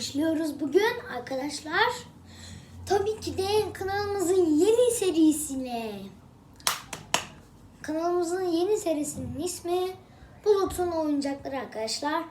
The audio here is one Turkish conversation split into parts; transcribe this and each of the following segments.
başlıyoruz bugün arkadaşlar. Tabii ki de kanalımızın yeni serisine. Kanalımızın yeni serisinin ismi Bulut'un oyuncakları arkadaşlar.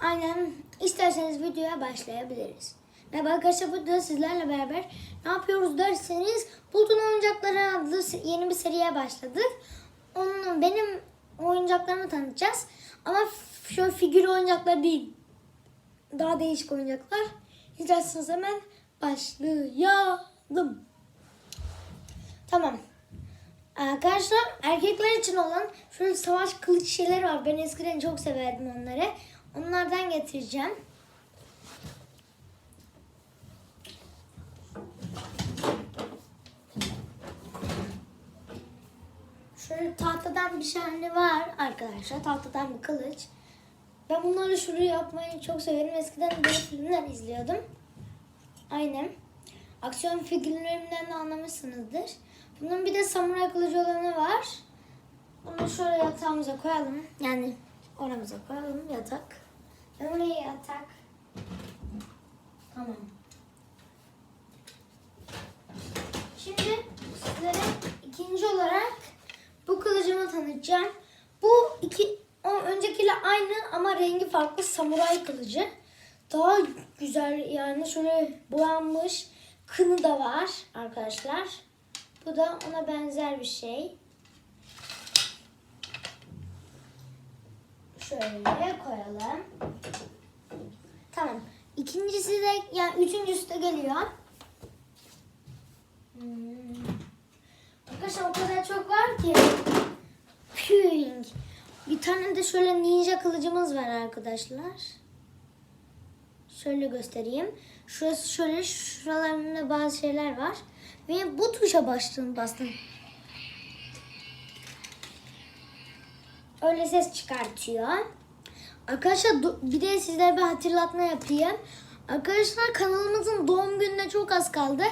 Aynen isterseniz videoya başlayabiliriz. Merhaba arkadaşlar burada sizlerle beraber ne yapıyoruz derseniz Bulut'un oyuncakları adlı yeni bir seriye başladık. Onun benim oyuncaklarımı tanıtacağız. Ama şöyle figür oyuncaklar değil daha değişik oyuncaklar. İsterseniz hemen başlayalım. Tamam. Arkadaşlar erkekler için olan şöyle savaş kılıç şeyler var. Ben eskiden çok severdim onları. Onlardan getireceğim. Şöyle tahtadan bir tane var arkadaşlar. Tahtadan bir kılıç. Ben bunları şuraya yapmayı çok severim. Eskiden böyle filmler izliyordum. Aynen. Aksiyon figürlerimden de anlamışsınızdır. Bunun bir de samuray kılıcı olanı var. Bunu şöyle yatağımıza koyalım. Yani oramıza koyalım yatak. Ve buraya yatak. Tamam. Şimdi sizlere ikinci olarak bu kılıcımı tanıtacağım. Bu iki o öncekiyle aynı ama rengi farklı samuray kılıcı. Daha güzel yani şöyle boyanmış kını da var arkadaşlar. Bu da ona benzer bir şey. Şöyle koyalım. Tamam. İkincisi de yani üçüncüsü de geliyor. Hmm. Arkadaşlar o kadar çok var ki. Püing. Bir tane de şöyle ninja kılıcımız var arkadaşlar. Şöyle göstereyim. Şurası şöyle şuralarında bazı şeyler var. Ve bu tuşa bastım bastım. Öyle ses çıkartıyor. Arkadaşlar bir de sizlere bir hatırlatma yapayım. Arkadaşlar kanalımızın doğum gününe çok az kaldı.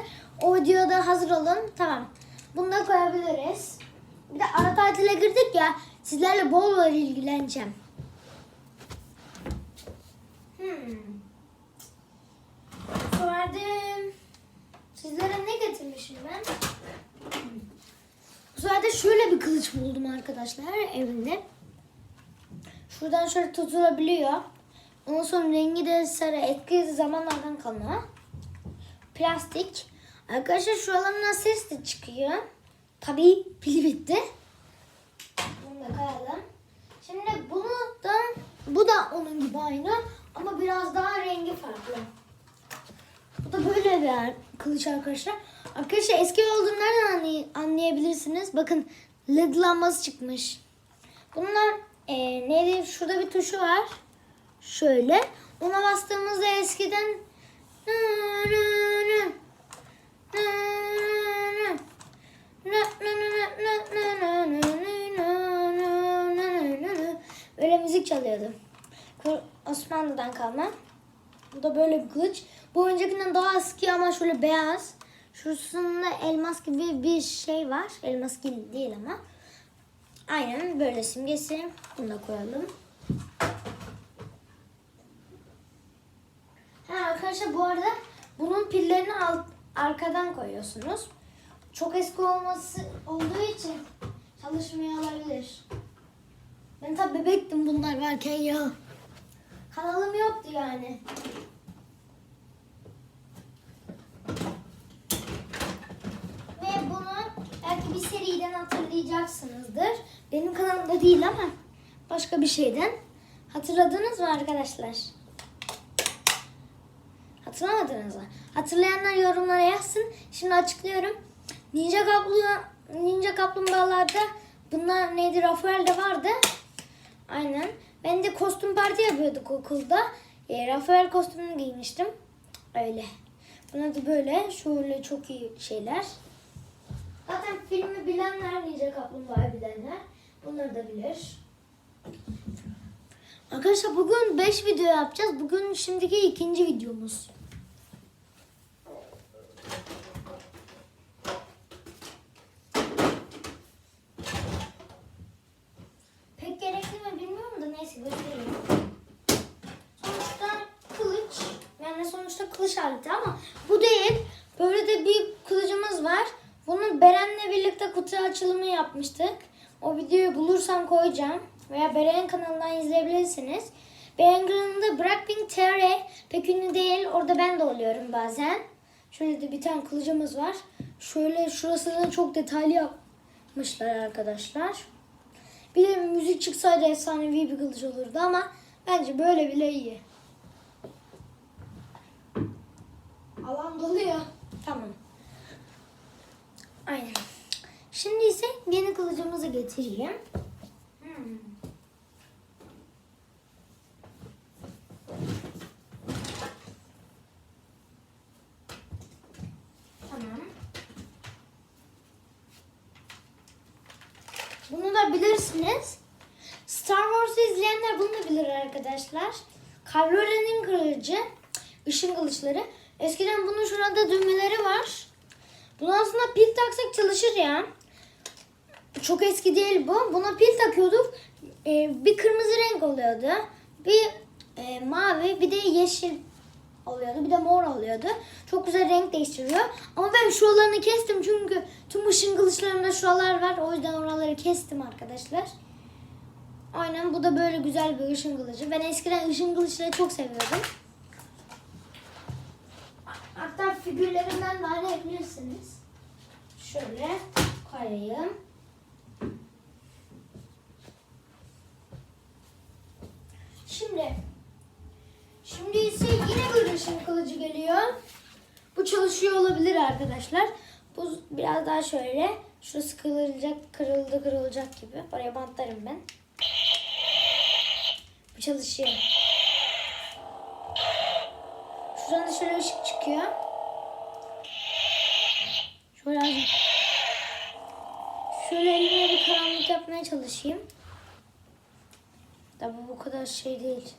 O videoda hazır olun. Tamam. Bunu da koyabiliriz. Bir de ara tatile girdik ya. Sizlerle bol bol ilgileneceğim. Hmm. Sizlere ne getirmişim ben? Bu sefer de şöyle bir kılıç buldum arkadaşlar evimde. Şuradan şöyle tutulabiliyor. Ondan sonra rengi de sarı eski zamanlardan kalma. Plastik. Arkadaşlar şuralarından ses de çıkıyor. Tabii pili bitti. Da koyalım. Şimdi bunu da bu da onun gibi aynı ama biraz daha rengi farklı. Bu da böyle bir kılıç arkadaşlar. Arkadaşlar eski olduğunu nereden anlay- anlayabilirsiniz? Bakın led lambası çıkmış. Bunlar e, neydi? Şurada bir tuşu var. Şöyle. Ona bastığımızda eskiden Böyle müzik çalıyordu. Osmanlı'dan kalma. Bu da böyle bir kılıç. Bu öncekinden daha eski ama şöyle beyaz. Şurasında elmas gibi bir şey var. Elmas gibi değil ama. Aynen böyle simgesi. Bunu da koyalım. Ha arkadaşlar bu arada bunun pillerini alt, arkadan koyuyorsunuz. Çok eski olması olduğu için çalışmıyor olabilir. Ben tabi bebektim bunlar varken ya. Kanalım yoktu yani. Ve bunu belki bir seriden hatırlayacaksınızdır. Benim kanalımda değil ama başka bir şeyden. Hatırladınız mı arkadaşlar? Hatırlamadınız mı? Hatırlayanlar yorumlara yazsın. Şimdi açıklıyorum. Ninja kaplumbağa Ninja kaplumbağalarda bunlar neydi? Rafael'de vardı. Aynen. Ben de kostüm parti yapıyorduk okulda. E, Rafael kostümünü giymiştim. Öyle. Bunlar da böyle. Şöyle çok iyi şeyler. Zaten filmi bilenler, Ninja Kaplumbağa bilenler bunları da bilir. Arkadaşlar bugün 5 video yapacağız. Bugün şimdiki ikinci videomuz. Pek gerekli mi bilmiyorum da neyse göstereyim. Sonuçta kılıç aleti ama bu değil. Böyle de bir kılıcımız var. Bunu Beren'le birlikte kutu açılımı yapmıştık. O videoyu bulursam koyacağım. Veya Beren kanalından izleyebilirsiniz. Beren kanalında Blackpink TR pek ünlü değil. Orada ben de oluyorum bazen. Şöyle de bir tane kılıcımız var. Şöyle şurasını çok detaylı yapmışlar arkadaşlar. Bir de müzik çıksaydı efsanevi bir kılıç olurdu ama bence böyle bile iyi. Alan doluyor. Tamam. Aynen. Şimdi ise yeni kılıcımızı getireyim. Hmm. Tamam. Bunu da bilirsiniz. Star Wars'u izleyenler bunu da bilir arkadaşlar. Kylo Ren'in kılıcı, kılıçları. Eskiden bunun şurada düğmeleri var. Bunu aslında pil taksak çalışır ya. Çok eski değil bu. Buna pil takıyorduk. Ee, bir kırmızı renk oluyordu. Bir e, mavi, bir de yeşil oluyordu. Bir de mor oluyordu. Çok güzel renk değiştiriyor. Ama ben şuralarını kestim çünkü tüm ışın kılıçlarımda şuralar var. O yüzden oraları kestim arkadaşlar. Aynen bu da böyle güzel bir ışın kılıcı. Ben eskiden ışın kılıçları çok seviyordum. Hatta figürlerimden de arayabilirsiniz. Şöyle koyayım. Şimdi Şimdi ise yine bir ışın kılıcı geliyor. Bu çalışıyor olabilir arkadaşlar. Bu biraz daha şöyle. Şurası kırılacak, kırıldı, kırılacak gibi. Oraya bantlarım ben. Bu çalışıyor. Şuradan da şöyle ışık çıkıyor. Azıcık. Şöyle elime bir karanlık yapmaya çalışayım. Tabi bu kadar şey değil.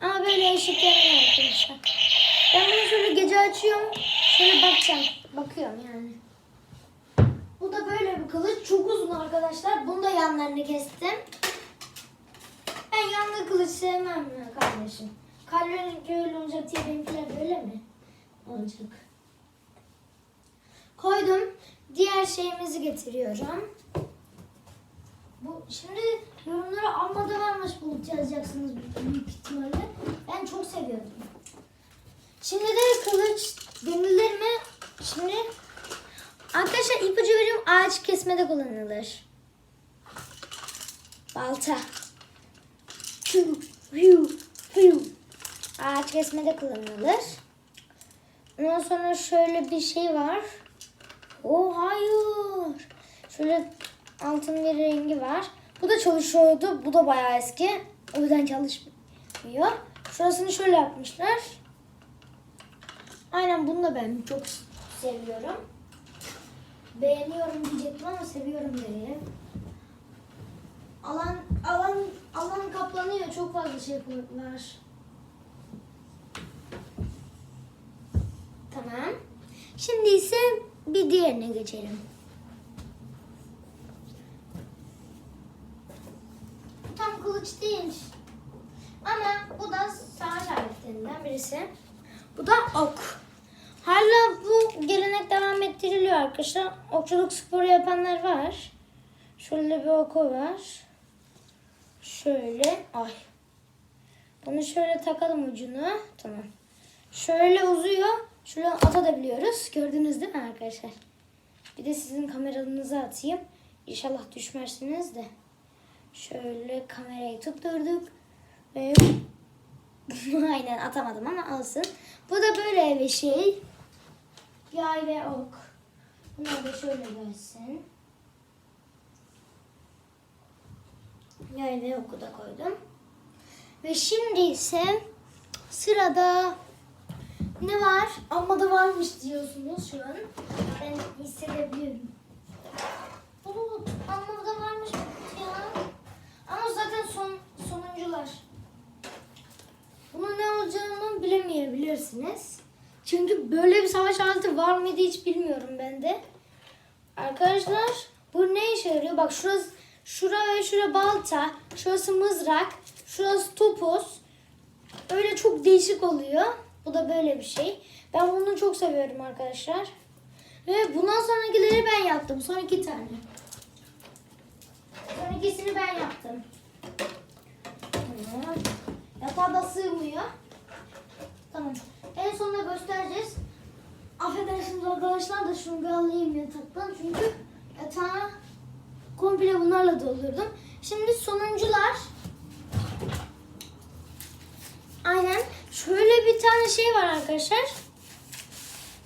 Ama böyle ışık yanıyor arkadaşlar. Ben bunu şöyle gece açıyorum. Şöyle bakacağım. Bakıyorum yani. Bu da böyle bir kılıç. Çok uzun arkadaşlar. Bunu da yanlarını kestim. Ben yanlı kılıç sevmem ya kardeşim. Kalbinin öyle olacak diye benimkiler böyle mi? Olacak. Koydum. Diğer şeyimizi getiriyorum. Bu şimdi yorumlara almadan varmış bulut yazacaksınız büyük ihtimalle. Ben çok seviyorum. Şimdi de kılıç denilir mi? Şimdi arkadaşlar ipucu veriyorum ağaç kesmede kullanılır. Balta. Ağaç kesmede kullanılır. Ondan sonra şöyle bir şey var. Oh hayır. Şöyle altın bir rengi var. Bu da çalışıyordu. Bu da bayağı eski. O yüzden çalışmıyor. Şurasını şöyle yapmışlar. Aynen bunu da ben çok seviyorum. Beğeniyorum diyecektim ama seviyorum diye. Alan alan alan kaplanıyor. Çok fazla şey var. Tamam. Şimdi ise bir diğerine geçelim. Tam kılıç değil. Ama bu da savaş aletlerinden birisi. Bu da ok. Hala bu gelenek devam ettiriliyor arkadaşlar. Okçuluk sporu yapanlar var. Şöyle bir oku var. Şöyle. Ay. Bunu şöyle takalım ucunu. Tamam. Şöyle uzuyor. Şöyle atabiliyoruz. Gördünüz değil mi arkadaşlar? Bir de sizin kameranızı atayım. İnşallah düşmezsiniz de. Şöyle kamerayı tutturduk. Ve aynen atamadım ama olsun. Bu da böyle bir şey. Yay ve ok. Bunları da şöyle görsün. Yay ve oku da koydum. Ve şimdi ise sırada ne var? Amma da varmış diyorsunuz şu an. Ben hissedebiliyorum. Bulut, amma da varmış ya. Ama zaten son sonuncular. Bunun ne olacağını bilemeyebilirsiniz. Çünkü böyle bir savaş aleti var mıydı hiç bilmiyorum ben de. Arkadaşlar bu ne işe yarıyor? Bak şurası şura ve şura balta, şurası mızrak, şurası topuz, Öyle çok değişik oluyor. Bu da böyle bir şey. Ben bunu çok seviyorum arkadaşlar. Ve bundan sonrakileri ben yaptım. Son iki tane. Son ikisini ben yaptım. Yatağa da sığmıyor. Tamam. En sonunda göstereceğiz. Affedersiniz arkadaşlar da şunu bir alayım yataktan. Çünkü yatağı komple bunlarla doldurdum. Şimdi sonuncular. Aynen. Şöyle bir tane şey var arkadaşlar.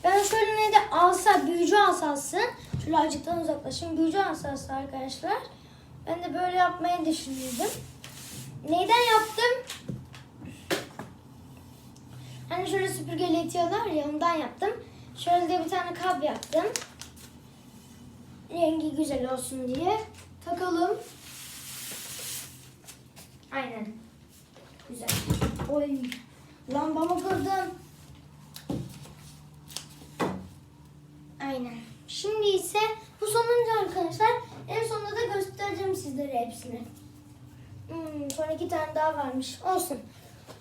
Ben şöyle neydi asa, büyücü asası. Şöyle azıcıktan uzaklaşayım. Büyücü asası arkadaşlar. Ben de böyle yapmayı düşünüyordum. Neyden yaptım? Hani şöyle süpürgeyle itiyorlar ya ondan yaptım. Şöyle de bir tane kap yaptım. Rengi güzel olsun diye. Takalım. Aynen. Güzel. Oy. Lambamı kırdım. Aynen. Şimdi ise bu sonuncu arkadaşlar. En sonunda da göstereceğim sizlere hepsini. Hmm, son iki tane daha varmış. Olsun.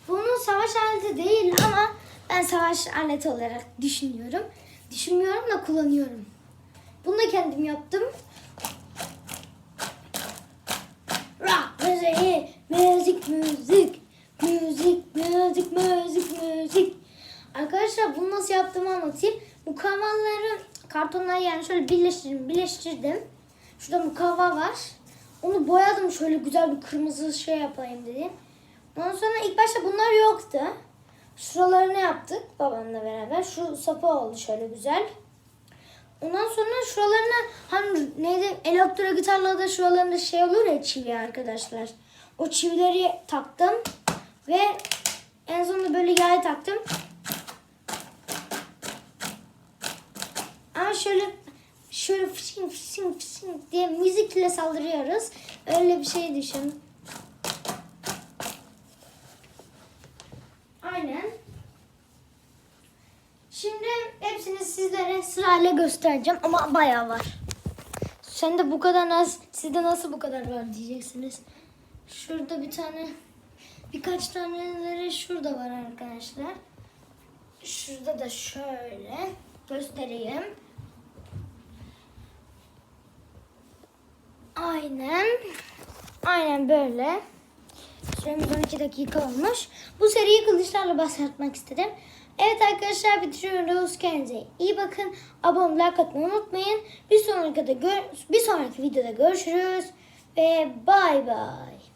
Bunun savaş aleti değil ama ben savaş aleti olarak düşünüyorum. Düşünmüyorum da kullanıyorum. Bunu da kendim yaptım. Rock müziği, müzik, müzik, müzik, müzik, müzik, müzik. Arkadaşlar bunu nasıl yaptığımı anlatayım. Mukavvaları kartonları yani şöyle birleştirdim, birleştirdim. Şurada mukavva var. Onu boyadım şöyle güzel bir kırmızı şey yapayım dedim. Ondan sonra ilk başta bunlar yoktu. Şuralarını yaptık babamla beraber. Şu sapı oldu şöyle güzel. Ondan sonra şuralarına hani neydi elektro gitarlarda şuralarında şey olur ya çivi arkadaşlar. O çivileri taktım ve en sonunda böyle yay taktım. Ama şöyle şöyle fışing fışing fışing diye müzikle saldırıyoruz. Öyle bir şey düşün. Aynen. Şimdi hepsini sizlere sırayla göstereceğim ama bayağı var. Sen de bu kadar az, sizde nasıl bu kadar var diyeceksiniz. Şurada bir tane, birkaç taneleri şurada var arkadaşlar. Şurada da şöyle göstereyim. Aynen. Aynen böyle. Süremiz 12 dakika olmuş. Bu seriyi kılıçlarla başlatmak istedim. Evet arkadaşlar bitiriyoruz. Kendinize iyi bakın. Abone like atmayı unutmayın. Bir sonraki, de gör bir sonraki videoda görüşürüz. Ve bay bay.